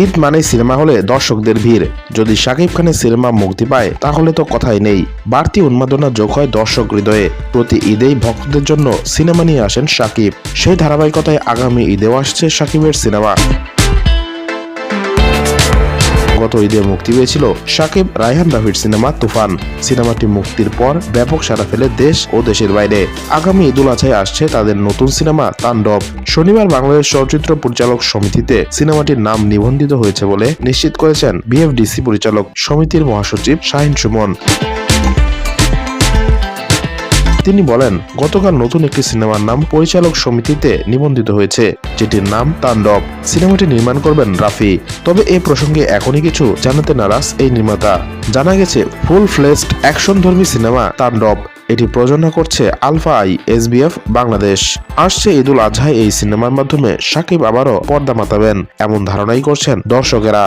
ঈদ মানে সিনেমা হলে দর্শকদের ভিড়। যদি শাকিব খানের সিনেমা মুক্তি পায়, তাহলে তো কথাই নেই। বাড়তি উন্মাদনা যোগ হয় দর্শক হৃদয়ে। প্রতি ঈদেই ভক্তদের জন্য সিনেমা নিয়ে আসেন শাকিব। সেই ধারাবাহিকতায় আগামী ঈদেও আসছে শাকিবের সিনেমা। গত ঈদে মুক্তি পেয়েছিল সাকিব, রায়হান রাফির সিনেমা তুফান। সিনেমাটি মুক্তির পর ব্যাপক সারা ফেলে দেশ ও দেশের বাইরে। আগামী ঈদুল আছায় আসছে তাদের নতুন সিনেমা তাণ্ডব। শনিবার বাংলাদেশ চলচ্চিত্র পরিচালক সমিতিতে সিনেমাটির নাম নিবন্ধিত হয়েছে বলে নিশ্চিত করেছেন বিএফডিসি পরিচালক সমিতির মহাসচিব শাহিন সুমন। তিনি বলেন, গতকাল নতুন একটি সিনেমার নাম পরিচালক সমিতিতে নিবন্ধিত হয়েছে, যেটির নাম তাণ্ডব। সিনেমাটি নির্মাণ করবেন রাফি। তবে এ প্রসঙ্গে এখনই কিছু জানাতে নারাজ এই নির্মাতা। জানা গেছে ফুল ফ্লেস্ট অ্যাকশন ধর্মী সিনেমা তাণ্ডব। এটি প্রযোজনা করছে আলফা আই এসবিএফ বাংলাদেশ। আসছে ঈদুল আজহায় এই সিনেমার মাধ্যমে সাকিব আবারও পর্দা মাতাবেন, এমন ধারণাই করছেন দর্শকেরা।